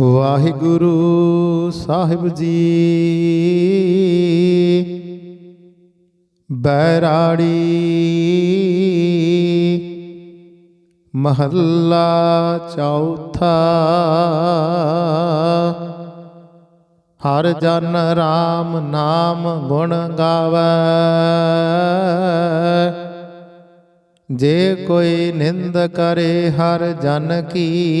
ਵਾਹਿਗੁਰੂ ਸਾਹਿਬ ਜੀ। ਬੈਰਾੜੀ, ਮਹੱਲਾ ਚੌਥਾ। ਹਰ ਜਨ ਰਾਮ ਨਾਮ ਗੁਣ ਗਾਵੇ। ਜੇ ਕੋਈ ਨਿੰਦ ਕਰੇ ਹਰ ਜਨ ਕੀ।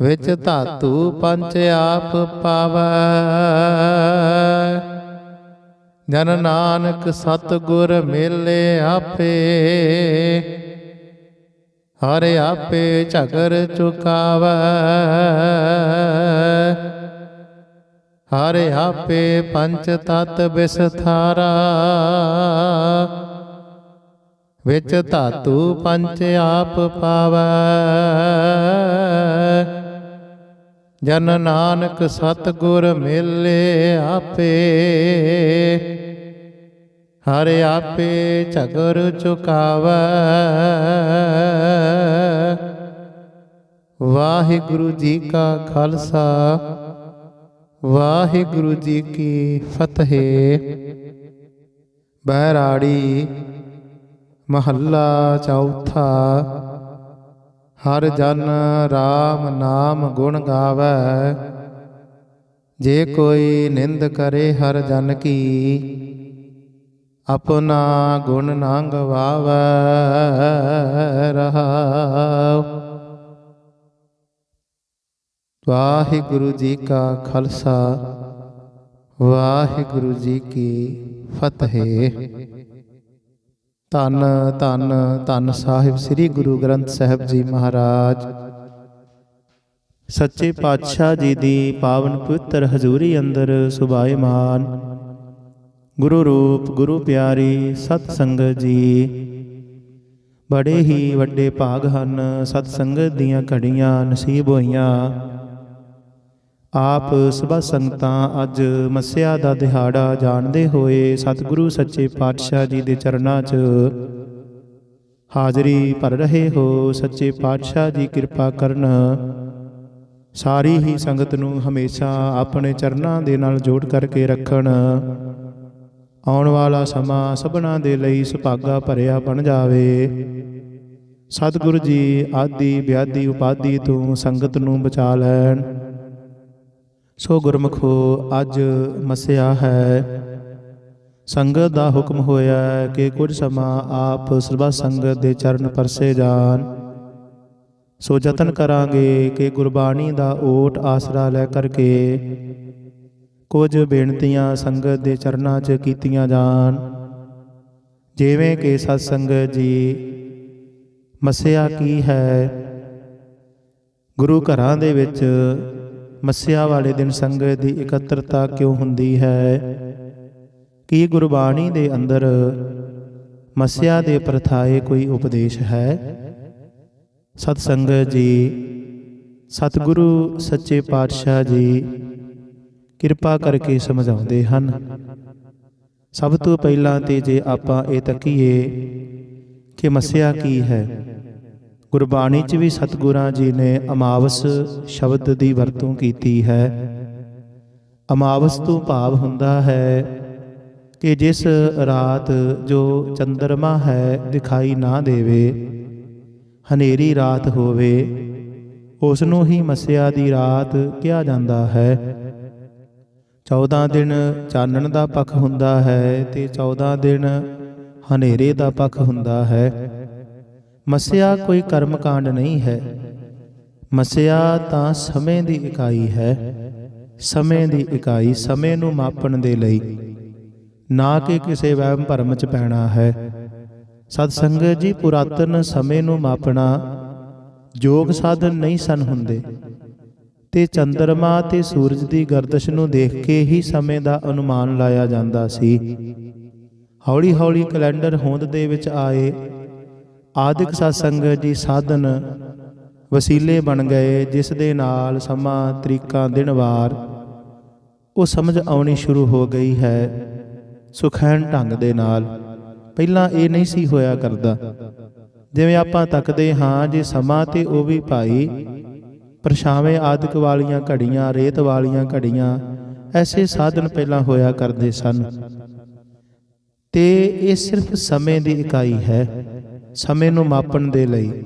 ਵਿੱਚ ਧਾਤੂ ਪੰਚ ਆਪ ਪਾਵੈ। ਜਨ ਨਾਨਕ ਸਤ ਗੁਰ ਮੇਲੇ ਆਪੇ, ਹਰ ਆਪੇ ਝਗਰ ਚੁਕਾਵੈ। ਹਰ ਆਪੇ ਪੰਚ ਤਤ ਵਿਸਥਾਰਾ ਵਿੱਚ ਧਾਤੂ ਪੰਚ ਆਪ ਪਾਵੈ। ਜਨ ਨਾਨਕ ਸਤ ਗੁਰ ਮੇਲੇ ਆਪੇ। ਹਰ ਆਪੇ ਝਗਰ ਚੁਕਾਵੈ ਵਾਹਿਗੁਰੂ ਜੀ ਕਾ ਖਾਲਸਾ, ਵਾਹਿਗੁਰੂ ਜੀ ਕੀ ਫਤਿਹ। ਬਹਿਰਾੜੀ ਮਹੱਲਾ ਚੌਥਾ ਹਰ ਜਨ RAM ਨਾਮ ਗੁਣ ਗਾਵੇ। ਜੇ ਕੋਈ ਨਿੰਦ ਕਰੇ ਹਰ ਜਨ ਕੀ। ਆਪਣਾ ਗੁਣ ਨਾ ਗਵਾਵੇ ਰਹਾਉ। ਵਾਹਿਗੁਰੂ ਜੀ ਕਾ ਖਾਲਸਾ। ਵਾਹਿਗੁਰੂ ਜੀ ਕੀ ਫਤਿਹ। ਧੰਨ ਧੰਨ ਧੰਨ ਸਾਹਿਬ ਸ੍ਰੀ ਗੁਰੂ ਗ੍ਰੰਥ ਸਾਹਿਬ ਜੀ ਮਹਾਰਾਜ। ਸੱਚੇ ਪਾਤਸ਼ਾਹ ਜੀ ਦੀ ਪਾਵਨ ਪਵਿੱਤਰ ਹਜ਼ੂਰੀ ਅੰਦਰ ਸੁਭਾਇਮਾਨ ਗੁਰੂ ਰੂਪ, ਗੁਰੂ ਪਿਆਰੀ ਸਤ ਸੰਗਤ ਜੀ। ਬੜੇ ਹੀ ਵੱਡੇ ਭਾਗ ਹਨ, ਸਤ ਸੰਗਤ ਦੀਆਂ ਘੜੀਆਂ ਨਸੀਬ ਹੋਈਆਂ। ਆਪ ਸਭਾ ਸੰਗਤਾਂ ਅੱਜ ਮੱਸਿਆ ਦਾ ਦਿਹਾੜਾ ਜਾਣਦੇ ਹੋਏ ਸਤਿਗੁਰੂ ਸੱਚੇ ਪਾਤਸ਼ਾਹ ਜੀ ਦੇ ਚਰਨਾਂ 'ਚ ਹਾਜ਼ਰੀ ਭਰ ਰਹੇ ਹੋ। ਸੱਚੇ ਪਾਤਸ਼ਾਹ ਜੀ ਕਿਰਪਾ ਕਰਨ। ਸਾਰੀ ਹੀ ਸੰਗਤ ਨੂੰ ਹਮੇਸ਼ਾ ਆਪਣੇ ਚਰਨਾਂ ਦੇ ਨਾਲ ਜੋੜ ਕਰਕੇ ਰੱਖਣ। ਆਉਣ ਵਾਲਾ ਸਮਾਂ ਸਭਨਾ ਦੇ ਲਈ ਸੁਭਾਗਾ ਭਰਿਆ ਬਣ ਜਾਵੇ। ਸਤਿਗੁਰੂ ਜੀ ਆਦੀ ਵਿਆਦੀ ਉਪਾਦੀ ਤੋਂ ਸੰਗਤ ਨੂੰ ਬਚਾ ਲੈਣ। ਸੋ ਗੁਰਮਖੋ ਅੱਜ ਮਸਿਆ ਹੈ। ਸੰਗਤ ਦਾ ਹੁਕਮ ਹੋਇਆ ਕਿ ਕੁਝ ਸਮਾਂ ਆਪ ਸਰਬਾ ਸੰਗਤ ਦੇ ਚਰਨ ਪਰਸੇ ਜਾਣ। ਸੋ ਯਤਨ ਕਰਾਂਗੇ ਕਿ ਗੁਰਬਾਣੀ ਦਾ ਓਟ ਆਸਰਾ ਲੈ ਕਰਕੇ ਕੁਝ ਬੇਨਤੀਆਂ ਸੰਗਤ ਦੇ ਚਰਨਾਂ 'ਚ ਕੀਤੀਆਂ ਜਾਣ। ਜਿਵੇਂ ਕਿ ਸਤ ਸੰਗਤ ਜੀ, ਮਸਿਆ ਕੀ ਹੈ? ਗੁਰੂ ਘਰਾਂ ਦੇ ਵਿੱਚ ਮੱਸਿਆ ਵਾਲੇ ਦਿਨ ਸੰਗਤ ਦੀ ਇਕੱਤਰਤਾ ਕਿਉਂ ਹੁੰਦੀ ਹੈ? ਕੀ ਗੁਰਬਾਣੀ ਦੇ ਅੰਦਰ ਮੱਸਿਆ ਦੇ ਪ੍ਰਥਾਏ ਕੋਈ ਉਪਦੇਸ਼ ਹੈ? ਸਤ ਸੰਗਤ ਜੀ, ਸਤਿਗੁਰੂ ਸੱਚੇ ਪਾਤਸ਼ਾਹ ਜੀ, ਕਿਰਪਾ ਕਰਕੇ ਸਮਝਾਉਂਦੇ ਹਨ। ਸਭ ਤੋਂ ਪਹਿਲਾਂ ਤੇ ਜੇ ਆਪਾਂ ਇਹ ਤੱਕੀਏ ਕਿ ਮੱਸਿਆ ਕੀ ਹੈ ਗੁਰਬਾਣੀ 'ਚ ਵੀ ਸਤਿਗੁਰਾਂ ਜੀ ਨੇ ਅਮਾਵਸ ਸ਼ਬਦ ਦੀ ਵਰਤੋਂ ਕੀਤੀ ਹੈ। ਅਮਾਵਸ ਤੋਂ ਭਾਵ ਹੁੰਦਾ ਹੈ ਕਿ ਜਿਸ ਰਾਤ ਜੋ ਚੰਦਰਮਾ ਹੈ ਦਿਖਾਈ ਨਾ ਦੇਵੇ, ਹਨੇਰੀ ਰਾਤ ਹੋਵੇ ਉਸ ਨੂੰ ਹੀ ਮੱਸਿਆ ਦੀ ਰਾਤ ਕਿਹਾ ਜਾਂਦਾ ਹੈ। 14 ਦਿਨ ਚਾਨਣ ਦਾ ਪੱਖ ਹੁੰਦਾ ਹੈ ਤੇ 14 ਦਿਨ ਹਨੇਰੇ ਦਾ ਪੱਖ ਹੁੰਦਾ ਹੈ। ਮੱਸਿਆ ਕੋਈ ਕਰਮ ਕਾਂਡ ਨਹੀਂ ਹੈ। ਮੱਸਿਆ ਤਾਂ ਸਮੇਂ ਦੀ ਇਕਾਈ ਹੈ। ਸਮੇਂ ਦੀ ਇਕਾਈ ਸਮੇਂ ਨੂੰ ਮਾਪਣ ਦੇ ਲਈ। ਨਾ ਕਿ ਕਿਸੇ ਵਹਿਮ ਭਰਮ ਚ ਪੈਣਾ ਹੈ। ਸਤ ਸੰਗਤ ਜੀ ਪੁਰਾਤਨ ਸਮੇਂ ਨੂੰ ਮਾਪਣਾ ਯੋਗ ਸਾਧਨ ਨਹੀਂ ਸਨ ਹੁੰਦੇ। ਤੇ ਚੰ드ਰਮਾ ਤੇ ਸੂਰਜ ਦੀ ਗਰਦਸ਼ ਨੂੰ ਦੇਖ ਕੇ ਹੀ ਸਮੇਂ ਦਾ ਅਨੁਮਾਨ ਲਾਇਆ ਜਾਂਦਾ ਸੀ। ਹੌਲੀ-ਹੌਲੀ ਕੈਲੰਡਰ ਹੋਂਦ ਦੇ ਵਿੱਚ ਆਏ। ਆਦਿਕ ਸਤਸੰਗ ਜੀ ਸਾਧਨ ਵਸੀਲੇ ਬਣ ਗਏ, ਜਿਸ ਦੇ ਨਾਲ ਸਮਾਂ, ਤਰੀਕਾਂ, ਦਿਨ, ਵਾਰ ਉਹ ਸਮਝ ਆਉਣੀ ਸ਼ੁਰੂ ਹੋ ਗਈ ਹੈ ਸੁਖੈਣ ਢੰਗ ਦੇ ਨਾਲ। ਪਹਿਲਾਂ ਇਹ ਨਹੀਂ ਸੀ ਹੋਇਆ ਕਰਦਾ। ਜਿਵੇਂ ਆਪਾਂ ਤੱਕਦੇ ਹਾਂ, ਜੇ ਸਮਾਂ ਤੇ ਉਹ ਵੀ ਭਾਈ ਪਰਛਾਵੇਂ ਆਦਿਕ ਵਾਲੀਆਂ ਘੜੀਆਂ, ਰੇਤ ਵਾਲੀਆਂ ਘੜੀਆਂ, ਐਸੇ ਸਾਧਨ ਪਹਿਲਾਂ ਹੋਇਆ ਕਰਦੇ ਸਨ। ਤੇ ਇਹ ਸਿਰਫ ਸਮੇਂ ਦੀ ਇਕਾਈ ਹੈ। ਸਮੇਂ ਨੂੰ ਮਾਪਣ ਦੇ ਲਈ।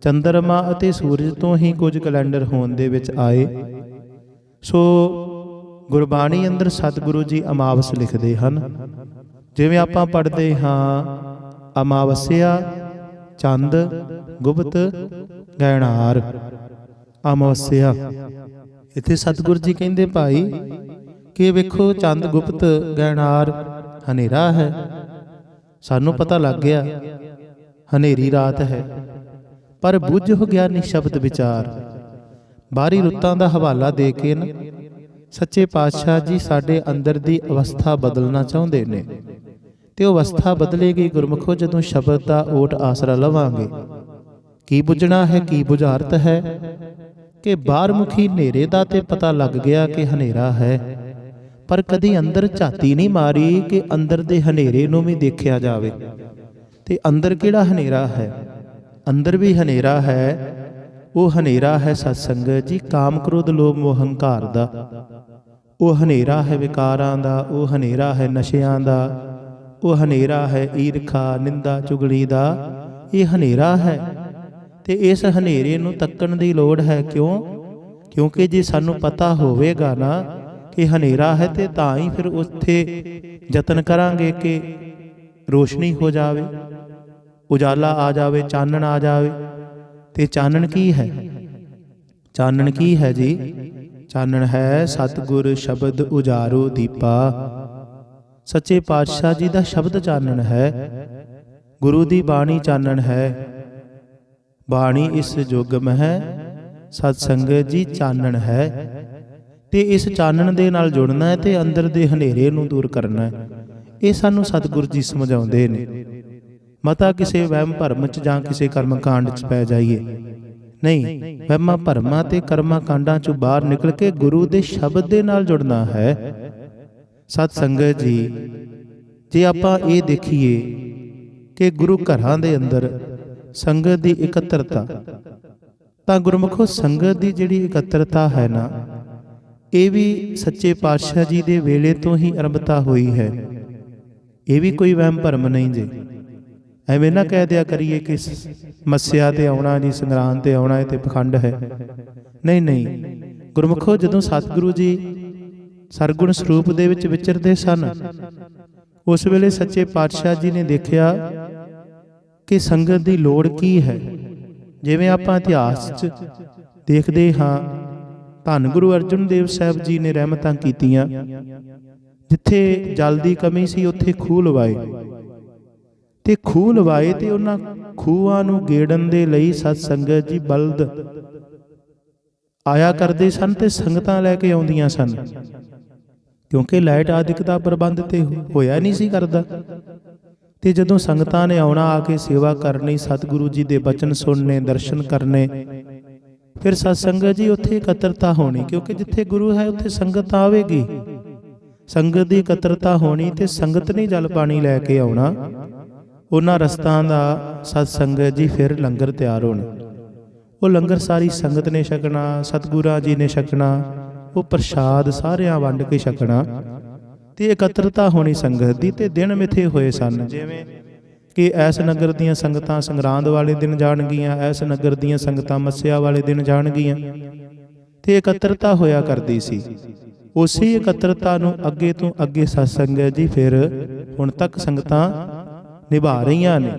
ਚੰਦਰਮਾ ਅਤੇ ਸੂਰਜ ਤੋਂ ਹੀ ਕੁਝ ਕੈਲੰਡਰ ਹੋਣ ਦੇ ਵਿੱਚ ਆਏ। ਸੋ ਗੁਰਬਾਣੀ ਅੰਦਰ ਸਤਿਗੁਰੂ ਜੀ ਅਮਾਵਸ ਲਿਖਦੇ ਹਨ। ਜਿਵੇਂ ਆਪਾਂ ਪੜ੍ਹਦੇ ਹਾਂ, ਅਮਾਵਸਿਆ, ਚੰਦ, ਗੁਪਤ ਗੈਣਾਰ ਅਮਾਵਸਿਆ। ਇੱਥੇ ਸਤਿਗੁਰੂ ਜੀ ਕਹਿੰਦੇ, ਭਾਈ, ਕਿ ਵੇਖੋ, ਚੰਦ, ਗੁਪਤ ਗੈਣਾਰ ਹਨੇਰਾ ਹੈ। ਸਾਨੂੰ ਪਤਾ ਲੱਗ ਗਿਆ ਹਨੇਰੀ ਰਾਤ ਹੈ। ਪਰ ਬੁੱਝ ਹੋ ਗਿਆ ਨਿਸ਼ਬਦ ਵਿਚਾਰ। ਬਾਹਰੀ ਰੁੱਤਾਂ ਦਾ ਹਵਾਲਾ ਦੇ ਕੇ ਨਾ, ਸੱਚੇ ਪਾਤਸ਼ਾਹ ਜੀ ਸਾਡੇ ਅੰਦਰ ਦੀ ਅਵਸਥਾ ਬਦਲਣਾ ਚਾਹੁੰਦੇ ਨੇ। ਤੇ ਉਹ ਅਵਸਥਾ ਬਦਲੇਗੀ ਗੁਰਮੁਖੋ ਜਦੋਂ ਸ਼ਬਦ ਦਾ ਓਟ ਆਸਰਾ ਲਵਾਂਗੇ। ਕੀ ਬੁਝਣਾ ਹੈ, ਕੀ ਬੁਝਾਰਤ ਹੈ? ਕਿ ਬਾਹਰਮੁਖੀ ਹਨੇਰੇ ਦਾ ਤੇ ਪਤਾ ਲੱਗ ਗਿਆ ਕਿ ਹਨੇਰਾ ਹੈ। ਪਰ ਕਦੀ ਅੰਦਰ ਝਾਤੀ ਨਹੀਂ ਮਾਰੀ ਕਿ ਅੰਦਰ ਦੇ ਹਨੇਰੇ ਨੂੰ ਵੀ ਦੇਖਿਆ ਜਾਵੇ। ਤੇ ਅੰਦਰ ਕਿਹੜਾ ਹਨੇਰਾ ਹੈ? ਅੰਦਰ ਵੀ ਹਨੇਰਾ ਹੈ, ਉਹ ਹਨੇਰਾ ਹੈ ਸਤਸੰਗਤ ਜੀ ਕਾਮ ਕ੍ਰੋਧ ਲੋਭ ਮੋਹ ਹੰਕਾਰ ਦਾ। ਉਹ ਹਨੇਰਾ ਹੈ ਵਿਕਾਰਾਂ ਦਾ, ਉਹ ਹਨੇਰਾ ਹੈ ਨਸ਼ਿਆਂ ਦਾ। ਉਹ ਹਨੇਰਾ ਹੈ ਈਰਖਾ, ਨਿੰਦਾ, ਚੁਗਲੀ ਦਾ। ਇਹ ਹਨੇਰਾ ਹੈ। ਤੇ ਇਸ ਹਨੇਰੇ ਨੂੰ ਤੱਕਣ ਦੀ ਲੋੜ ਹੈ ਕਿਉਂ? ਕਿਉਂਕਿ ਜੇ ਸਾਨੂੰ ਪਤਾ ਹੋਵੇਗਾ ਨਾ ਕਿ ਹਨੇਰਾ ਹੈ ਤੇ ਤਾਂ ਹੀ ਫਿਰ ਉੱਥੇ ਯਤਨ ਕਰਾਂਗੇ ਕਿ ਰੋਸ਼ਨੀ ਹੋ ਜਾਵੇ, ਉਜਾਲਾ ਆ ਜਾਵੇ, ਚਾਨਣ ਆ ਜਾਵੇ। ਤੇ ਚਾਨਣ ਕੀ ਹੈ? ਚਾਨਣ ਕੀ ਹੈ ਜੀ? ਚਾਨਣ ਹੈ ਸਤਿਗੁਰ ਸ਼ਬਦ ਉਜਾਰੋ ਦੀਪਾ। ਸੱਚੇ ਪਾਤਸ਼ਾਹ ਜੀ ਦਾ ਸ਼ਬਦ ਚਾਨਣ ਹੈ। ਗੁਰੂ ਦੀ ਬਾਣੀ ਚਾਨਣ ਹੈ। ਬਾਣੀ ਇਸ ਯੁੱਗ ਮਹਿ ਸਤ ਸੰਗਤ ਜੀ ਚਾਨਣ ਹੈ। ਤੇ ਇਸ ਚਾਨਣ ਦੇ ਨਾਲ ਜੁੜਨਾ ਹੈ ਤੇ ਅੰਦਰ ਦੇ ਹਨੇਰੇ ਨੂੰ ਦੂਰ ਕਰਨਾ ਹੈ। ਇਹ ਸਾਨੂੰ ਸਤਿਗੁਰੂ ਜੀ ਸਮਝਾਉਂਦੇ ਨੇ। ਮਤਾ, ਕਿਸੇ ਵਹਿਮ ਭਰਮ ਚ ਜਾਂ ਕਿਸੇ ਕਰਮ ਕਾਂਡ ਚ ਪੈ ਜਾਈਏ। ਨਹੀਂ, ਵਹਿਮਾਂ ਭਰਮਾਂ ਤੇ ਕਰਮਾਂ ਕਾਂਡਾਂ ਚੋਂ ਬਾਹਰ ਨਿਕਲ ਕੇ ਗੁਰੂ ਦੇ ਸ਼ਬਦ ਦੇ ਨਾਲ ਜੁੜਨਾ ਹੈ। ਸਤ ਸੰਗਤ ਜੀ, ਜੇ ਆਪਾਂ ਇਹ ਦੇਖੀਏ ਕਿ ਗੁਰੂ ਘਰਾਂ ਦੇ ਅੰਦਰ ਸੰਗਤ ਦੀ ਇਕੱਤਰਤਾ, ਤਾਂ ਗੁਰਮੁਖੋ ਸੰਗਤ ਦੀ ਜਿਹੜੀ ਇਕੱਤਰਤਾ ਹੈ ਨਾ, ਇਹ ਵੀ ਸੱਚੇ ਪਾਤਸ਼ਾਹ ਜੀ ਦੇ ਵੇਲੇ ਤੋਂ ਹੀ ਆਰੰਭਤਾ ਹੋਈ ਹੈ। ਇਹ ਵੀ ਕੋਈ ਵਹਿਮ ਭਰਮ ਨਹੀਂ ਜੀ। ਐਵੇਂ ਨਾ ਕਹਿ ਦਿਆ ਕਰੀਏ ਕਿ ਮੱਸਿਆ ਤੇ ਆਉਣਾ ਜੀ, ਸੰਗਰਾਂਦ ਤੇ ਆਉਣਾ, ਇਹ ਤੇ ਪਖੰਡ ਹੈ। ਨਹੀਂ ਨਹੀਂ। ਗੁਰਮੁਖੋ ਜਦੋਂ ਸਤਿਗੁਰੂ ਜੀ ਸਰਗੁਣ ਸਰੂਪ ਦੇ ਵਿੱਚ ਵਿਚਰਦੇ ਸਨ, ਉਸ ਵੇਲੇ ਸੱਚੇ ਪਾਤਸ਼ਾਹ ਜੀ ਨੇ ਦੇਖਿਆ ਕਿ ਸੰਗਤ ਦੀ ਲੋੜ ਕੀ ਹੈ। ਜਿਵੇਂ ਆਪਾਂ ਇਤਿਹਾਸ 'ਚ ਦੇਖਦੇ ਹਾਂ, ਧੰਨ ਗੁਰੂ ਅਰਜਨ ਦੇਵ ਸਾਹਿਬ ਜੀ ਨੇ ਰਹਿਮਤਾਂ ਕੀਤੀਆਂ। ਜਿੱਥੇ ਜਲ ਦੀ ਕਮੀ ਸੀ, ਉੱਥੇ ਖੂਹ ਲਵਾਏ। ਤੇ ਖੂਹ ਲਵਾਏ ਤੇ ਉਹਨਾਂ ਖੂਹਾਂ ਨੂੰ ਗੇੜਨ ਦੇ ਲਈ ਸਤ ਸੰਗਤ ਜੀ ਬਲਦ ਆਇਆ ਕਰਦੇ ਸਨ ਤੇ ਸੰਗਤਾਂ ਲੈ ਕੇ ਆਉਂਦੀਆਂ ਸਨ। ਕਿਉਂਕਿ ਲਾਈਟ ਆਦਿਕ ਦਾ ਪ੍ਰਬੰਧ ਤੇ ਹੋਇਆ ਨਹੀਂ ਸੀ ਕਰਦਾ। ਤੇ ਜਦੋਂ ਸੰਗਤਾਂ ਨੇ ਆਉਣਾ, ਆ ਕੇ ਸੇਵਾ ਕਰਨੀ, ਸਤਿਗੁਰੂ ਜੀ ਦੇ ਬਚਨ ਸੁਣਨੇ, ਦਰਸ਼ਨ ਕਰਨੇ, ਫਿਰ ਸਤ ਸੰਗਤ ਜੀ ਉੱਥੇ ਇਕੱਤਰਤਾ ਹੋਣੀ, ਕਿਉਂਕਿ ਜਿੱਥੇ ਗੁਰੂ ਹੈ, ਉੱਥੇ ਸੰਗਤ ਆਵੇਗੀ। ਸੰਗਤ ਦੀ ਇਕੱਤਰਤਾ ਹੋਣੀ ਤੇ ਸੰਗਤ ਨੇ ਜਲ ਪਾਣੀ ਲੈ ਕੇ ਆਉਣਾ। ਉਹਨਾਂ ਰਸਤਾਂ ਦਾ ਸਤ ਸੰਗਤ ਜੀ ਫਿਰ ਲੰਗਰ ਤਿਆਰ ਹੋਣਾ। ਉਹ ਲੰਗਰ ਸਾਰੀ ਸੰਗਤ ਨੇ ਛਕਣਾ, ਸਤਿਗੁਰਾਂ ਜੀ ਨੇ ਛਕਣਾ, ਉਹ ਪ੍ਰਸ਼ਾਦ ਸਾਰਿਆਂ ਵੰਡ ਕੇ ਛਕਣਾ। ਤੇ ਇਕੱਤਰਤਾ ਹੋਣੀ ਸੰਗਤ ਦੀ ਤੇ ਦਿਨ ਮਿਥੇ ਹੋਏ ਸਨ। ਜਿਵੇਂ ਕਿ ਐਸ ਨਗਰ ਦੀਆਂ ਸੰਗਤਾਂ ਸੰਗਰਾਂਦ ਵਾਲੇ ਦਿਨ ਜਾਣਗੀਆਂ, ਐਸ ਨਗਰ ਦੀਆਂ ਸੰਗਤਾਂ ਮੱਸਿਆ ਵਾਲੇ ਦਿਨ ਜਾਣਗੀਆਂ। ਤੇ ਇਕੱਤਰਤਾ ਹੋਇਆ ਕਰਦੀ ਸੀ। ਉਸੇ ਇਕੱਤਰਤਾ ਨੂੰ ਅੱਗੇ ਤੋਂ ਅੱਗੇ ਸਤਸੰਗ ਹੈ ਜੀ, ਫਿਰ ਹੁਣ ਤੱਕ ਸੰਗਤਾਂ ਨਿਭਾ ਰਹੀਆਂ ਨੇ।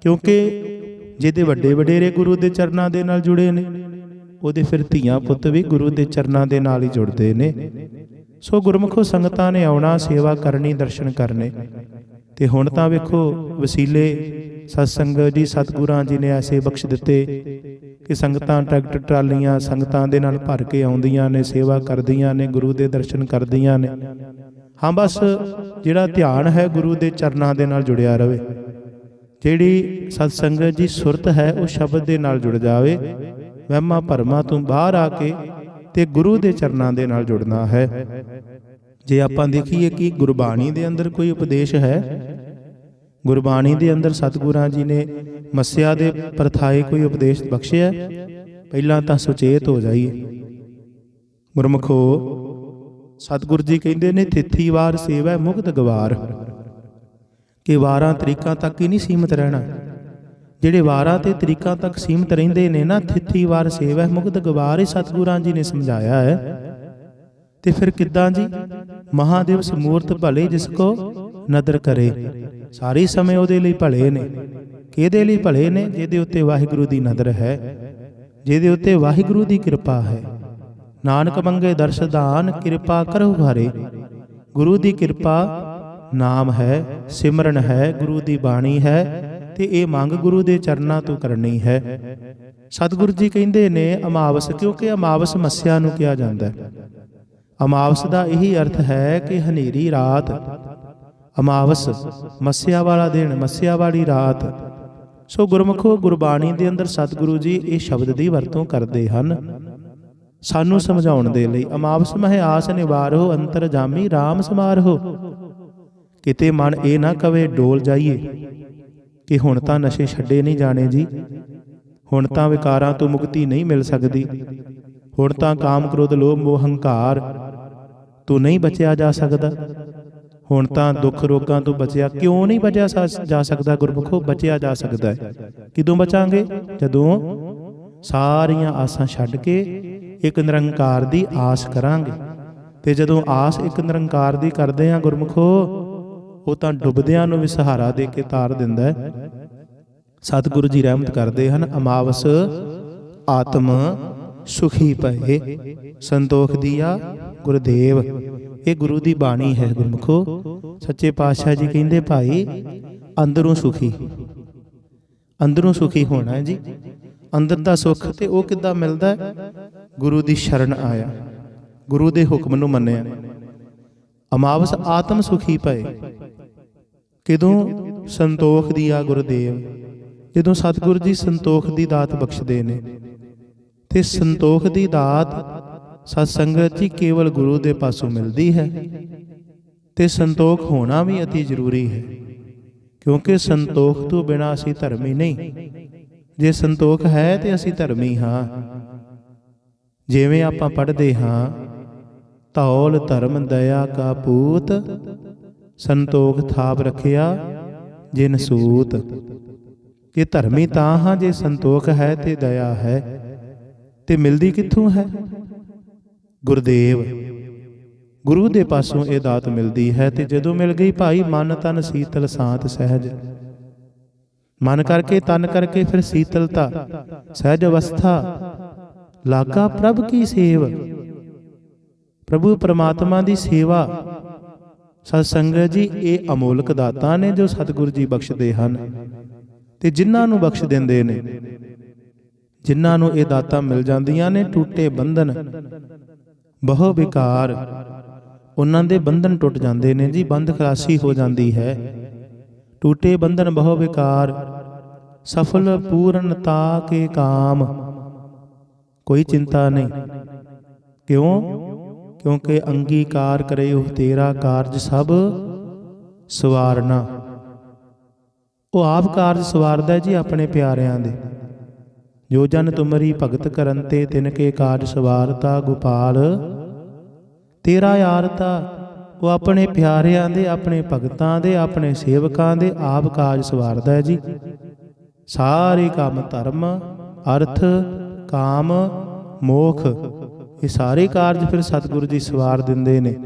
ਕਿਉਂਕਿ ਜਿਹਦੇ ਵੱਡੇ ਵਡੇਰੇ ਗੁਰੂ ਦੇ ਚਰਨਾਂ ਦੇ ਨਾਲ ਜੁੜੇ ਨੇ, ਉਹਦੇ ਫਿਰ ਧੀਆਂ ਪੁੱਤ ਵੀ ਗੁਰੂ ਦੇ ਚਰਨਾਂ ਦੇ ਨਾਲ ਹੀ ਜੁੜਦੇ ਨੇ। ਸੋ ਗੁਰਮੁਖੋ ਸੰਗਤਾਂ ਨੇ ਆਉਣਾ, ਸੇਵਾ ਕਰਨੀ, ਦਰਸ਼ਨ ਕਰਨੇ। ਤੇ ਹੁਣ ਤਾਂ ਵੇਖੋ, ਵਸੀਲੇ ਸਤਸੰਗ ਜੀ, ਸਤਿਗੁਰਾਂ ਜੀ ਨੇ ਐਸੇ ਬਖਸ਼ ਦਿੱਤੇ। ਕਿ ਸੰਗਤਾਂ ਟਰੈਕਟਰ ਟਰਾਲੀਆਂ ਸੰਗਤਾਂ ਦੇ ਨਾਲ ਭਰ ਕੇ ਆਉਂਦੀਆਂ ਨੇ, ਸੇਵਾ ਕਰਦੀਆਂ ਨੇ, ਗੁਰੂ ਦੇ ਦਰਸ਼ਨ ਕਰਦੀਆਂ ਨੇ। ਹਾਂ, ਬਸ ਜਿਹੜਾ ਧਿਆਨ ਹੈ ਗੁਰੂ ਦੇ ਚਰਨਾਂ ਦੇ ਨਾਲ ਜੁੜਿਆ ਰਵੇ। ਜਿਹੜੀ ਸਤਸੰਗਤ ਦੀ ਸੁਰਤ ਹੈ, ਉਹ ਸ਼ਬਦ ਦੇ ਨਾਲ ਜੁੜ ਜਾਵੇ। ਵਹਿਮਾਂ ਭਰਮਾਂ ਤੋਂ ਬਾਹਰ ਆ ਕੇ ਤੇ ਗੁਰੂ ਦੇ ਚਰਨਾਂ ਦੇ ਨਾਲ ਜੁੜਨਾ ਹੈ। ਜੇ ਆਪਾਂ ਦੇਖੀਏ ਕਿ ਗੁਰਬਾਣੀ ਦੇ ਅੰਦਰ ਕੋਈ ਉਪਦੇਸ਼ ਹੈ ਗੁਰਬਾਣੀ ਦੇ ਅੰਦਰ ਸਤਿਗੁਰਾਂ ਜੀ ਨੇ ਮੱਸਿਆ ਦੇ ਪ੍ਰਥਾਏ ਕੋਈ ਉਪਦੇਸ਼ ਬਖਸ਼ਿਆ? ਪਹਿਲਾਂ ਤਾਂ ਸੁਚੇਤ ਹੋ ਜਾਈਏ। ਗੁਰਮਖੋ, ਸਤਿਗੁਰ ਜੀ ਕਹਿੰਦੇ ਨੇ ਤਿੱਥੀ ਵਾਰ ਸੇਵਾ ਮੁਕਤ ਗਵਾਰ। ਕਿ ਵਾਰਾਂ ਤਰੀਕਾਂ ਤੱਕ ਹੀ ਨਹੀਂ ਸੀਮਤ ਰਹਿਣਾ। ਜਿਹੜੇ ਵਾਰਾਂ ਤੇ ਤਰੀਕਾਂ ਤੱਕ ਸੀਮਤ ਰਹਿੰਦੇ ਨੇ ਨਾ ਤਿੱਥੀ ਵਾਰ ਸੇਵਾ ਮੁਕਤ ਗਵਾਰ ਹੀ ਸਤਿਗੁਰਾਂ ਜੀ ਨੇ ਸਮਝਾਇਆ ਹੈ। ਤੇ ਫਿਰ ਕਿੱਦਾਂ ਜੀ? ਮਹਾਦੇਵ ਸਮੂਰਤ ਭਲੇ ਜਿਸ ਕੋ ਨਦਰ ਕਰੇ। ਸਾਰੇ ਸਮੇਂ ਉਹਦੇ ਲਈ ਭਲੇ ਨੇ। ਕਿਹਦੇ ਲਈ ਭਲੇ ਨੇ? ਜਿਹਦੇ ਉੱਤੇ ਵਾਹਿਗੁਰੂ ਦੀ ਨਜ਼ਰ ਹੈ, ਜਿਹਦੇ ਉੱਤੇ ਵਾਹਿਗੁਰੂ ਦੀ ਕਿਰਪਾ ਹੈ। ਨਾਨਕ ਮੰਗੇ ਦਰਸ਼ਦਾਨ ਕਿਰਪਾ ਕਰੋ ਘਰੇ ਗੁਰੂ ਦੀ ਕਿਰਪਾ ਨਾਮ ਹੈ, ਸਿਮਰਨ ਹੈ, ਗੁਰੂ ਦੀ ਬਾਣੀ ਹੈ, ਤੇ ਇਹ ਮੰਗ ਗੁਰੂ ਦੇ ਚਰਨਾਂ ਤੋਂ ਕਰਨੀ ਹੈ। ਸਤਿਗੁਰੂ ਜੀ ਕਹਿੰਦੇ ਨੇ, ਅਮਾਵਸ, ਕਿਉਂਕਿ ਅਮਾਵਸ ਮੱਸਿਆ ਨੂੰ ਕਿਹਾ ਜਾਂਦਾ ਹੈ। ਅਮਾਵਸ ਦਾ ਇਹੀ ਅਰਥ ਹੈ ਕਿ ਹਨੇਰੀ ਰਾਤ ਅਮਾਵਸ ਮੱਸਿਆ ਵਾਲਾ ਦਿਨ ਮੱਸਿਆ ਵਾਲੀ ਰਾਤ। ਸੋ ਗੁਰਮੁਖੋ, ਗੁਰਬਾਣੀ ਦੇ ਅੰਦਰ ਸਤਿਗੁਰੂ ਜੀ ਇਹ ਸ਼ਬਦ ਦੀ ਵਰਤੋਂ ਕਰਦੇ ਹਨ। ਸਾਨੂੰ ਸਮਝਾਉਣ ਦੇ ਲਈ ਅਮਾਵਸ ਮਹਿ ਆਸ ਨਿਵਾਰੋ ਅੰਤਰ ਜਾਮੀ RAM ਸਮਾਰੋ ਕਿਤੇ ਮਨ ਇਹ ਨਾ ਕਵੇ ਡੋਲ ਜਾਈਏ, ਕਿ ਹੁਣ ਤਾਂ ਨਸ਼ੇ ਛੱਡੇ ਨਹੀਂ ਜਾਣੇ ਜੀ। ਹੁਣ ਤਾਂ ਵਿਕਾਰਾਂ ਤੋਂ ਮੁਕਤੀ ਨਹੀਂ ਮਿਲ ਸਕਦੀ। ਹੁਣ ਤਾਂ ਕਾਮ ਕ੍ਰੋਧ, ਲੋਭ, ਮੋਹ, ਹੰਕਾਰ ਤੋਂ ਨਹੀਂ ਬਚਿਆ ਜਾ ਸਕਦਾ। ਹੁਣ ਤਾਂ ਦੁੱਖ ਰੋਗਾਂ ਤੋਂ ਬਚਿਆ। ਕਿਉਂ ਨਹੀਂ ਬਚਿਆ ਜਾ ਸਕਦਾ ਗੁਰਮੁਖੋ? ਬਚਿਆ ਜਾ ਸਕਦਾ ਹੈ। ਕਿਦੋਂ ਬਚਾਂਗੇ? ਜਦੋਂ ਸਾਰੀਆਂ ਆਸਾਂ ਛੱਡ ਕੇ ਇੱਕ ਨਿਰੰਕਾਰ ਦੀ ਆਸ ਕਰਾਂਗੇ। ਤੇ ਜਦੋਂ ਆਸ ਇੱਕ ਨਿਰੰਕਾਰ ਦੀ ਕਰਦੇ ਹਾਂ ਗੁਰਮੁਖੋ ਉਹ ਤਾਂ ਡੁੱਬਦਿਆਂ ਨੂੰ ਵੀ ਸਹਾਰਾ ਦੇ ਕੇ ਤਾਰ ਦਿੰਦਾ ਹੈ। ਸਤਿਗੁਰੂ ਜੀ ਰਹਿਮਤ ਕਰਦੇ ਹਨ ਅਮਾਵਸ ਆਤਮ ਸੁਖੀ ਪਏ ਸੰਤੋਖ ਦੀਆ ਗੁਰਦੇਵ। ਇਹ ਗੁਰੂ ਦੀ ਬਾਣੀ ਹੈ, ਗੁਰਮੁਖੋ। ਸੱਚੇ ਪਾਤਸ਼ਾਹ ਜੀ ਕਹਿੰਦੇ, ਭਾਈ, ਅੰਦਰੋਂ ਸੁਖੀ। ਅੰਦਰੋਂ ਸੁਖੀ ਹੋਣਾ ਹੈ ਜੀ। ਅੰਦਰ ਦਾ ਸੁੱਖ ਤੇ ਉਹ ਕਿੱਦਾਂ ਮਿਲਦਾ ਗੁਰੂ ਦੀ ਸ਼ਰਨ ਆਇਆ। ਗੁਰੂ ਦੇ ਹੁਕਮ ਨੂੰ ਮੰਨਿਆ। ਅਮਾਵਸ ਆਤਮ ਸੁਖੀ ਪਏ ਕਿਦੋਂ? ਸੰਤੋਖ ਦੀ ਆ ਗੁਰਦੇਵ। ਜਦੋਂ ਸਤਿਗੁਰੂ ਜੀ ਸੰਤੋਖ ਦੀ ਦਾਤ ਬਖਸ਼ਦੇ ਨੇ। ਤੇ ਸੰਤੋਖ ਦੀ ਦਾਤ ਸਤ ਸੰਗਤ ਜੀ ਕੇਵਲ ਗੁਰੂ ਦੇ ਪਾਸੋਂ ਮਿਲਦੀ ਹੈ ਤੇ ਸੰਤੋਖ ਹੋਣਾ ਵੀ ਅਤੀ ਜ਼ਰੂਰੀ ਹੈ, ਕਿਉਂਕਿ ਸੰਤੋਖ ਤੋਂ ਬਿਨਾ ਅਸੀਂ ਧਰਮੀ ਨਹੀਂ। ਜੇ ਸੰਤੋਖ ਹੈ ਤੇ ਅਸੀਂ ਧਰਮੀ ਹਾਂ। ਜਿਵੇਂ ਆਪਾਂ ਪੜ੍ਹਦੇ ਹਾਂ ਤੌਲ ਧਰਮ ਦਇਆ ਕਾ ਪੂਤ, ਸੰਤੋਖ ਥਾਪ ਰੱਖਿਆ ਜਿਨ ਸੂਤ। ਕਿ ਧਰਮੀ ਤਾਂ ਹਾਂ, ਜੇ ਸੰਤੋਖ ਹੈ ਤੇ ਦਇਆ ਹੈ, ਤੇ ਮਿਲਦੀ ਕਿੱਥੋਂ ਹੈ? ਗੁਰਦੇਵ। ਗੁਰੂ ਦੇ ਪਾਸੋਂ ਇਹ ਦਾਤ ਮਿਲਦੀ ਹੈ ਤੇ ਜਦੋਂ ਮਿਲ ਗਈ ਭਾਈ, ਮਨ ਤਨ ਸੀਤਲ ਸਾਤ ਸਹਿਜ। ਮਨ ਕਰਕੇ ਤਨ ਕਰਕੇ ਫਿਰ ਸੀਤਲਤਾ, ਸਹਿਜ ਅਵਸਥਾ। ਲਾਗਾ ਪ੍ਰਭ ਕੀ ਸੇਵ? ਪ੍ਰਭੂ ਪਰਮਾਤਮਾ ਦੀ ਸੇਵਾ। ਸਤ ਸੰਗਤ ਜੀ, ਇਹ ਅਮੋਲਕ ਦਾਤਾਂ ਨੇ ਜੋ ਸਤਿਗੁਰੂ ਜੀ ਬਖਸ਼ਦੇ ਹਨ ਤੇ ਜਿਨ੍ਹਾਂ ਨੂੰ ਬਖਸ਼ ਦਿੰਦੇ ਨੇ। ਜਿਨ੍ਹਾਂ ਨੂੰ ਇਹ ਦਾਤਾਂ ਮਿਲ ਜਾਂਦੀਆਂ ਨੇ, ਟੁੱਟੇ ਬੰਧਨ। ਬਹੁ ਵਿਕਾਰ। ਉਹਨਾਂ ਦੇ ਬੰਧਨ ਟੁੱਟ ਜਾਂਦੇ ਨੇ ਜੀ, ਬੰਧ ਖਲਾਸੀ ਹੋ ਜਾਂਦੀ ਹੈ। ਟੂਟੇ ਬੰਧਨ ਬਹੁ ਵਿਕਾਰ। ਸਫਲ ਪੂਰਨਤਾ ਕੇ ਕਾਮ। ਕੋਈ ਚਿੰਤਾ ਨਹੀਂ। ਕਿਉਂ? ਕਿਉਂਕਿ ਅੰਗੀਕਾਰ ਕਰੇ ਉਹ ਤੇਰਾ ਕਾਰਜ ਸਭ ਸਵਾਰਨਾ। ਉਹ ਆਪ ਕਾਰਜ ਸਵਾਰਦਾ ਜੀ ਆਪਣੇ ਪਿਆਰਿਆਂ ਦੇ। ਜੋ ਜਨ ਤੁਮਰੀ ਭਗਤ ਕਰਨ ਤੇ ਤਿਨ ਕੇ ਕਾਰਜ ਸਵਾਰਤਾ ਗੋਪਾਲ, ਤੇਰਾ ਯਾਰਤਾ ਉਹ ਆਪਣੇ ਪਿਆਰਿਆਂ ਦੇ, ਆਪਣੇ ਭਗਤਾਂ ਦੇ, ਆਪਣੇ ਸੇਵਕਾਂ ਦੇ ਆਪ ਕਾਜ ਸਵਾਰਦਾ ਹੈ ਜੀ। ਸਾਰੇ ਕੰਮ ਧਰਮ, ਅਰਥ, ਕਾਮ, ਮੋਖ, ਇਹ ਸਾਰੇ ਕਾਰਜ ਫਿਰ ਸਤਿਗੁਰੂ ਜੀ ਸਵਾਰ ਦਿੰਦੇ ਨੇ।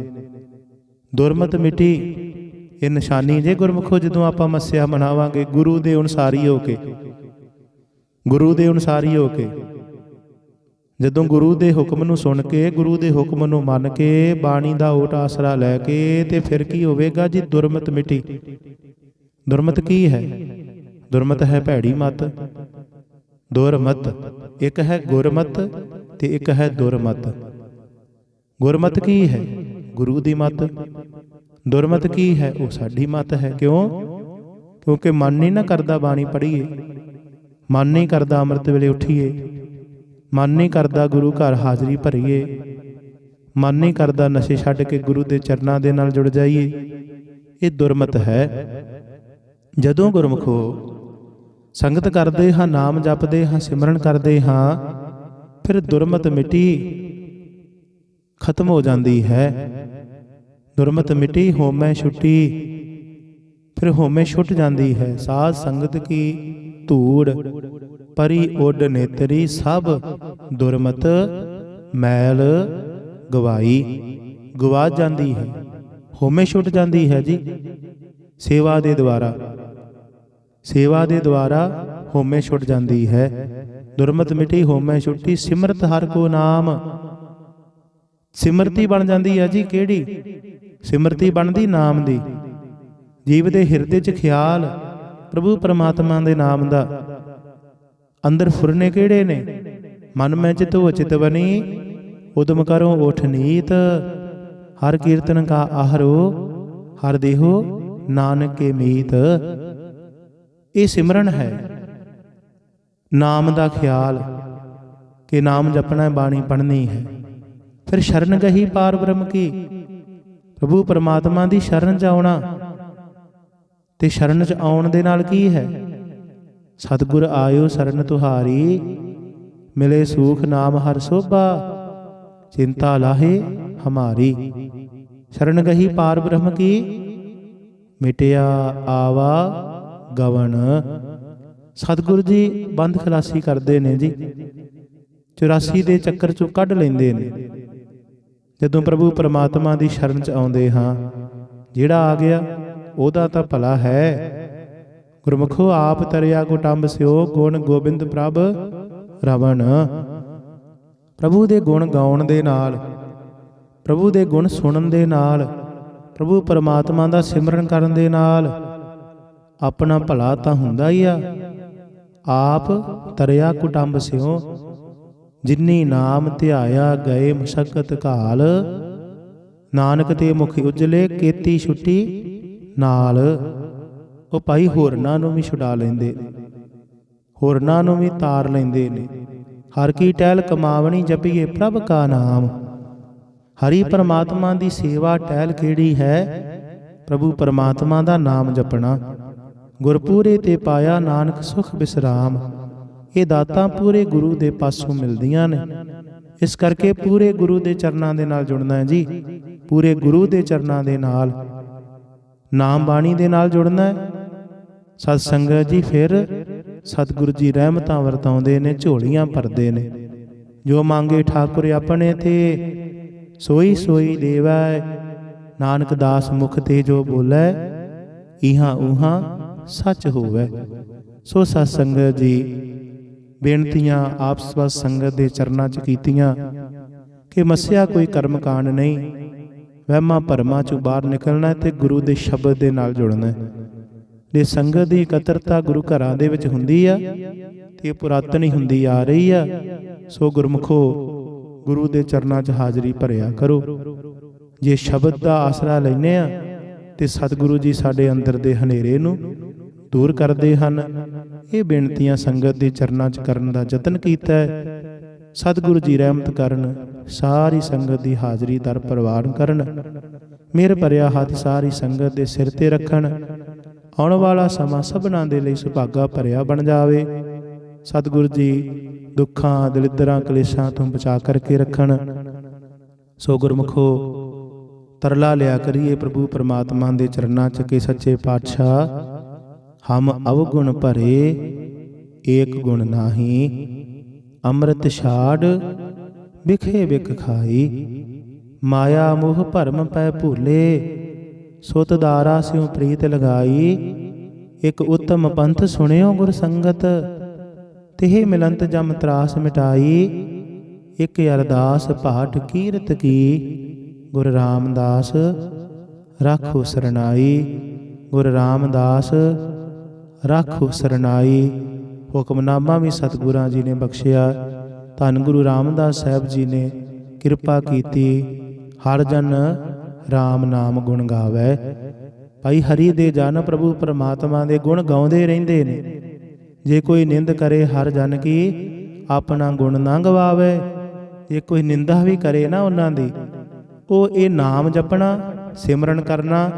ਦੁਰਮਤ ਮਿਟੀ, ਇਹ ਨਿਸ਼ਾਨੀ ਜੇ ਗੁਰਮੁਖੋ ਜਦੋਂ ਆਪਾਂ ਮੱਸਿਆ ਮਨਾਵਾਂਗੇ, ਗੁਰੂ ਦੇ ਅਨੁਸਾਰੀ ਹੋ ਕੇ। ਗੁਰੂ ਦੇ ਅਨੁਸਾਰੀ ਹੋ ਕੇ। ਜਦੋਂ ਗੁਰੂ ਦੇ ਹੁਕਮ ਨੂੰ ਸੁਣ ਕੇ, ਗੁਰੂ ਦੇ ਹੁਕਮ ਨੂੰ ਮੰਨ ਕੇ, ਬਾਣੀ ਦਾ ਓਟ ਆਸਰਾ ਲੈ ਕੇ, ਤੇ ਫਿਰ ਕੀ ਹੋਵੇਗਾ ਜੀ? ਦੁਰਮਤ ਮਿਟੀ। ਦੁਰਮਤ ਕੀ ਹੈ? ਦੁਰਮਤ ਹੈ ਭੈੜੀ ਮਤ। ਦੁਰਮਤ, ਇੱਕ ਹੈ ਗੁਰਮਤ ਤੇ ਇੱਕ ਹੈ ਦੁਰਮਤ। ਗੁਰਮਤ ਕੀ ਹੈ? ਗੁਰੂ ਦੀ ਮਤ। ਦੁਰਮਤ ਕੀ ਹੈ? ਉਹ ਸਾਡੀ ਮਤ ਹੈ। ਕਿਉਂ? ਕਿਉਂਕਿ ਮਨ ਨਹੀਂ ਨਾ ਕਰਦਾ ਬਾਣੀ ਪੜ੍ਹੀਏ। ਮਨ ਨਹੀਂ ਕਰਦਾ ਅੰਮ੍ਰਿਤ ਵੇਲੇ ਉੱਠੀਏ। ਮਨ ਨਹੀਂ ਕਰਦਾ ਗੁਰੂ ਘਰ ਹਾਜ਼ਰੀ ਭਰੀਏ। ਮਨ ਨਹੀਂ ਕਰਦਾ ਨਸ਼ੇ ਛੱਡ ਕੇ ਗੁਰੂ ਦੇ ਚਰਨਾਂ ਦੇ ਨਾਲ ਜੁੜ ਜਾਈਏ। ਇਹ ਦੁਰਮਤ ਹੈ। ਜਦੋਂ ਗੁਰਮਖੋ ਸੰਗਤ ਕਰਦੇ ਹਾਂ, ਨਾਮ ਜਪਦੇ ਹਾਂ, ਸਿਮਰਨ ਕਰਦੇ ਹਾਂ, ਫਿਰ ਦੁਰਮਤ ਮਿਟੀ ਖਤਮ ਹੋ ਜਾਂਦੀ ਹੈ। ਦੁਰਮਤ ਮਿਟੀ ਹੋਮੈ ਛੁੱਟੀ, ਫਿਰ ਹੋਮੈ ਛੁੱਟ ਜਾਂਦੀ ਹੈ। ਸਾਧ ਸੰਗਤ ਕੀ ਧੂੜ, ਪਰੀ ਉੱਡ ਨੇਤਰੀ ਸਭ ਦੁਰਮਤ, ਮੈਲ ਗਵਾਈ, ਗਵਾ ਜਾਂਦੀ ਹੈ, ਹੋਮੇ ਛੁੱਟ ਜਾਂਦੀ ਹੈ ਜੀ। ਸੇਵਾ ਦੇ ਦੁਆਰਾ, ਸੇਵਾ ਦੇ ਦੁਆਰਾ ਹੋਮੇ ਛੁੱਟ ਜਾਂਦੀ ਹੈ। ਦੁਰਮਤ ਮਿਟੀ ਹੋਮੇ ਛੁੱਟੀ, ਸਿਮਰਤ ਹਰ ਕੋ ਨਾਮ। ਸਿਮਰਤੀ ਬਣ ਜਾਂਦੀ ਹੈ ਜੀ ਕਿਹੜੀ? ਸਿਮਰਤੀ ਬਣਦੀ ਨਾਮ ਦੀ। ਜੀਵ ਦੇ ਹਿਰਦੇ 'ਚ ਖਿਆਲ ਪ੍ਰਭੂ ਪਰਮਾਤਮਾ ਦੇ ਨਾਮ ਦਾ। ਅੰਦਰ ਫੁਰਨੇ ਕਿਹੜੇ ਨੇ? ਮਨ ਮੈਂ ਚਿਤੋ ਚਿਤਵਨੀ ਉਦਮ ਕਰੋ ਉਠ ਨੀਤ। ਹਰ ਕੀਰਤਨ ਕਾ ਆਹਰੋ, ਹਰ ਦੇਹੋ ਨਾਨਕ ਕੇ ਮੀਤ। ਇਹ ਸਿਮਰਨ ਹੈ। ਨਾਮ ਦਾ ਖਿਆਲ ਕਿ ਨਾਮ ਜਪਣਾ ਬਾਣੀ ਪੜ੍ਹਨੀ ਹੈ। ਫਿਰ ਸ਼ਰਨ ਗਹੀ ਪਾਰ ਬ੍ਰਹਮ ਕੀ? ਪ੍ਰਭੂ ਪਰਮਾਤਮਾ ਦੀ ਸ਼ਰਨ ਚ ਆਉਣਾ। ਤੇ ਸ਼ਰਨ ਚ ਆਉਣ ਦੇ ਨਾਲ ਕੀ ਹੈ? ਸਤਿਗੁਰ ਆਇਓ ਸਰਨ ਤੁਹਾਰੀ, ਮਿਲੇ ਸੂਖ ਨਾਮ ਹਰ ਸੋਭਾ, ਚਿੰਤਾ ਲਾਹੇ ਹਮਾਰੀ। ਸ਼ਰਨ ਗਹੀ ਪਾਰ ਬ੍ਰਹਮ ਕੀ? ਮਿਟਿਆ ਆਵਾ ਗਵਨ ਸਤਿਗੁਰ ਜੀ ਬੰਦ ਖਲਾਸੀ ਕਰਦੇ ਨੇ ਜੀ। 84 ਦੇ ਚੱਕਰ ਚੋਂ ਕੱਢ ਲੈਂਦੇ ਨੇ। ਜਦੋਂ ਪ੍ਰਭੂ ਪਰਮਾਤਮਾ ਦੀ ਸ਼ਰਨ ਚ ਆਉਂਦੇ ਹਾਂ, ਜਿਹੜਾ ਆ ਗਿਆ ਉਹਦਾ ਤਾਂ ਭਲਾ ਹੈ। ਗੁਰਮੁਖੋ ਆਪ ਤਰਿਆ ਕੁਟੰਬ ਸਿਓ, ਗੁਣ ਗੋਬਿੰਦ ਪ੍ਰਭ ਰਵਣ। ਪ੍ਰਭੂ ਦੇ ਗੁਣ ਗਾਉਣ ਦੇ ਨਾਲ, ਪ੍ਰਭੂ ਦੇ ਗੁਣ ਸੁਣਨ ਦੇ ਨਾਲ, ਪ੍ਰਭੂ ਪਰਮਾਤਮਾ ਦਾ ਸਿਮਰਨ ਕਰਨ ਦੇ ਨਾਲ, ਆਪਣਾ ਭਲਾ ਤਾਂ ਹੁੰਦਾ ਹੀ ਆ। ਆਪ ਤਰਿਆ ਕੁਟੰਬ ਸਿਓ, ਜਿਨੀ ਨਾਮ ਧਿਆਇਆ ਗਏ ਮਸ਼ਕਤ ਕਾਲ ਨਾਨਕ ਤੇ ਮੁਖ ਉਜਲੇ, ਕੀਤੀ ਛੁੱਟੀ ਨਾਲ ਉਹ ਭਾਈ ਹੋਰਨਾਂ ਨੂੰ ਵੀ ਛੁਡਾ ਲੈਂਦੇ ਹੋਰਨਾਂ ਨੂੰ ਵੀ ਤਾਰ ਲੈਂਦੇ ਨੇ। ਹਰ ਕੀ ਟਹਿਲ ਕਮਾਵਣੀ ਜਪੀਏ ਪ੍ਰਭ ਕਾ ਨਾਮ। ਹਰੀ ਪਰਮਾਤਮਾ ਦੀ ਸੇਵਾ ਟਹਿਲ ਕਿਹੜੀ ਹੈ? ਪ੍ਰਭੂ ਪਰਮਾਤਮਾ ਦਾ ਨਾਮ ਜਪਣਾ। ਗੁਰਪੂਰੇ ਤੇ ਪਾਇਆ ਨਾਨਕ ਸੁਖ ਬਿਸਰਾਮ। ਇਹ ਦਾਤਾਂ ਪੂਰੇ ਗੁਰੂ ਦੇ ਪਾਸੋਂ ਮਿਲਦੀਆਂ ਨੇ। ਇਸ ਕਰਕੇ ਪੂਰੇ ਗੁਰੂ ਦੇ ਚਰਨਾਂ ਦੇ ਨਾਲ ਜੁੜਨਾ ਹੈ ਜੀ। ਪੂਰੇ ਗੁਰੂ ਦੇ ਚਰਨਾਂ ਦੇ ਨਾਲ। ਨਾਮ ਬਾਣੀ ਦੇ ਨਾਲ ਜੁੜਨਾ ਹੈ। ਸਤ ਸੰਗਤ ਜੀ, ਫਿਰ ਸਤਿਗੁਰੂ ਜੀ ਰਹਿਮਤਾਂ ਵਰਤਾਉਂਦੇ ਨੇ, ਝੋਲੀਆਂ ਭਰਦੇ ਨੇ। ਜੋ ਮੰਗੇ ਠਾਕੁਰ ਆਪਣੇ ਤੇ, ਸੋਈ ਸੋਈ ਦੇਵੈ। ਨਾਨਕ ਦਾਸ ਮੁਖ ਤੇ ਜੋ ਬੋਲੇ, ਇਹਾਂ ਉਹਾਂ ਸੱਚ ਹੋਵੇ। ਸੋ ਸਤ ਸੰਗਤ ਜੀ, ਬੇਨਤੀਆਂ ਆਪਸ ਵਿੱਚ ਸੰਗਤ ਦੇ ਚਰਨਾਂ 'ਚ ਕੀਤੀਆਂ ਕਿ ਮਸਿਆ ਕੋਈ ਕਰਮ ਕਾਂਡ ਨਹੀਂ ਵਹਿਮਾਂ ਭਰਮਾਂ 'ਚੋਂ ਬਾਹਰ ਨਿਕਲਣਾ ਹੈ ਤੇ ਗੁਰੂ ਦੇ ਸ਼ਬਦ ਦੇ ਨਾਲ ਜੁੜਨਾ ਹੈ। ਜੇ ਸੰਗਤ ਦੀ ਇਕੱਤਰਤਾ ਗੁਰੂ ਘਰਾਂ ਦੇ ਵਿੱਚ ਹੁੰਦੀ ਆ, ਤੇ ਇਹ ਪੁਰਾਤਨ ਹੀ ਹੁੰਦੀ ਆ ਰਹੀ ਆ, ਸੋ ਗੁਰਮੁਖੋ, ਗੁਰੂ ਦੇ ਚਰਨਾਂ 'ਚ ਹਾਜ਼ਰੀ ਭਰਿਆ ਕਰੋ। ਜੇ ਸ਼ਬਦ ਦਾ ਆਸਰਾ ਲੈਨੇ ਆ, ਤੇ ਸਤਿਗੁਰੂ ਜੀ ਸਾਡੇ ਅੰਦਰ ਦੇ ਹਨੇਰੇ ਨੂੰ ਦੂਰ ਕਰਦੇ ਹਨ। ਇਹ ਬੇਨਤੀਆਂ ਸੰਗਤ ਦੇ ਚਰਨਾਂ 'ਚ ਕਰਨ ਦਾ ਯਤਨ ਕੀਤਾ ਹੈ। ਸਤਿਗੁਰੂ ਜੀ ਰਹਿਮਤ ਕਰਨ, ਸਾਰੀ ਸੰਗਤ ਦੀ ਹਾਜ਼ਰੀ ਦਰ ਪ੍ਰਵਾਨ ਕਰਨ। ਮੇਰ ਭਰਿਆ ਹੱਥ ਸਾਰੀ ਸੰਗਤ ਦੇ ਸਿਰ ਤੇ ਰੱਖਣ। ਆਉਣ ਵਾਲਾ ਸਮਾਂ ਸਭਨਾਂ ਦੇ ਲਈ ਸੁਭਾਗਾ ਭਰਿਆ ਬਣ ਜਾਵੇ। ਸਤਿਗੁਰੂ ਜੀ ਦੁੱਖਾਂ, ਦਲਿਦਰਾਂ, ਕਲੇਸ਼ਾਂ ਤੋਂ ਬਚਾ ਕਰਕੇ ਰੱਖਣ। ਸੋ ਗੁਰਮਖੋ, ਤਰਲਾ ਲਿਆ ਕਰੀਏ ਪ੍ਰਭੂ ਪਰਮਾਤਮਾ ਦੇ ਚਰਨਾਂ 'ਚ ਕੇ ਸੱਚੇ ਪਾਤਸ਼ਾਹ। ਹਮ ਅਵਗੁਣ ਭਰੇ, ਏਕ ਗੁਣ ਨਾਹੀ। ਅੰਮ੍ਰਿਤ ਛਾੜ, ਵਿਖੇ ਵਿਖ ਖਾਈ। ਮਾਇਆ ਮੋਹ ਭਰਮ ਪੈ ਭੂਲੇ, ਸੁਤ ਦਾਰਾ ਸਿਉ ਪ੍ਰੀਤ ਲਗਾਈ। ਇਕ ਉਤਮ ਪੰਥ ਸੁਣਿਓ ਗੁਰ ਸੰਗਤ, ਤਿਹ ਮਿਲੰਤ ਜਮ ਤਰਾਸ ਮਿਟਾਈ। ਇਕ ਅਰਦਾਸ ਪਾਠ ਕੀਰਤ ਕੀ, ਗੁਰ ਰਾਮਦਾਸ ਰਾਖੋ ਸਰਨਾਈ ਗੁਰ ਰਾਮਦਾਸ ਰਾਖੋ ਸਰਨਾਈ ਹੁਕਮਨਾਮਾ ਵੀ ਸਤਿਗੁਰਾਂ ਜੀ ਨੇ ਬਖਸ਼ਿਆ। ਧੰਨ ਗੁਰੂ ਰਾਮਦਾਸ ਸਾਹਿਬ ਜੀ ਨੇ ਕਿਰਪਾ ਕੀਤੀ। ਹਰ ਜਨ RAM ਨਾਮ ਗੁਣ ਗਾਵੇ। ਭਾਈ ਹਰੀ ਦੇ ਜਨ ਪ੍ਰਭੂ ਪਰਮਾਤਮਾ ਦੇ ਗੁਣ ਗਾਉਂਦੇ ਰਹਿੰਦੇ ਨੇ। ਜੇ ਕੋਈ ਨਿੰਦ ਕਰੇ ਹਰ ਜਨ ਕੀ, ਆਪਣਾ ਗੁਣ ਨਾ ਗਵਾਵੇ। ਜੇ ਕੋਈ ਨਿੰਦਾ ਵੀ ਕਰੇ ਨਾ ਉਹਨਾਂ ਦੀ, ਉਹ ਇਹ ਨਾਮ ਜਪਣਾ, ਸਿਮਰਨ ਕਰਨਾ।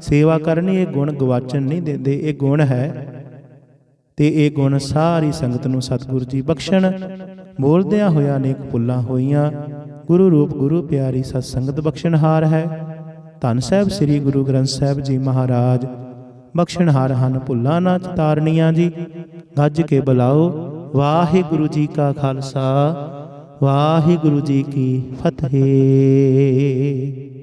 ਸੇਵਾ ਕਰਨੀ, ਇਹ ਗੁਣ ਗਵਾਚਣ ਨਹੀਂ ਦਿੰਦੇ, ਇਹ ਗੁਣ ਹੈ। ਤੇ ਇਹ ਗੁਣ ਸਾਰੀ ਸੰਗਤ ਨੂੰ ਸਤਿਗੁਰੂ ਜੀ ਬਖਸ਼ਣ। ਬੋਲਦਿਆਂ ਹੋਇਆ ਅਨੇਕ ਪੁੱਲਾਂ ਹੋਈਆਂ। ਗੁਰੂ ਰੂਪ, ਗੁਰੂ ਪਿਆਰੀ ਸਤ ਸੰਗਤ ਬਖਸ਼ਣਹਾਰ ਹੈ। ਧੰਨ ਸਾਹਿਬ ਸ੍ਰੀ ਗੁਰੂ ਗ੍ਰੰਥ ਸਾਹਿਬ ਜੀ ਮਹਾਰਾਜ। ਬਖਸ਼ਣਹਾਰ ਹਨ ਭੁੱਲਾਂ ਨਾ ਚਤਾਰਨੀਆਂ ਜੀ। ਗੱਜ ਕੇ ਬੁਲਾਓ। ਵਾਹਿਗੁਰੂ ਜੀ ਕਾ ਖਾਲਸਾ। ਵਾਹਿਗੁਰੂ ਜੀ ਕੀ ਫਤਿਹ।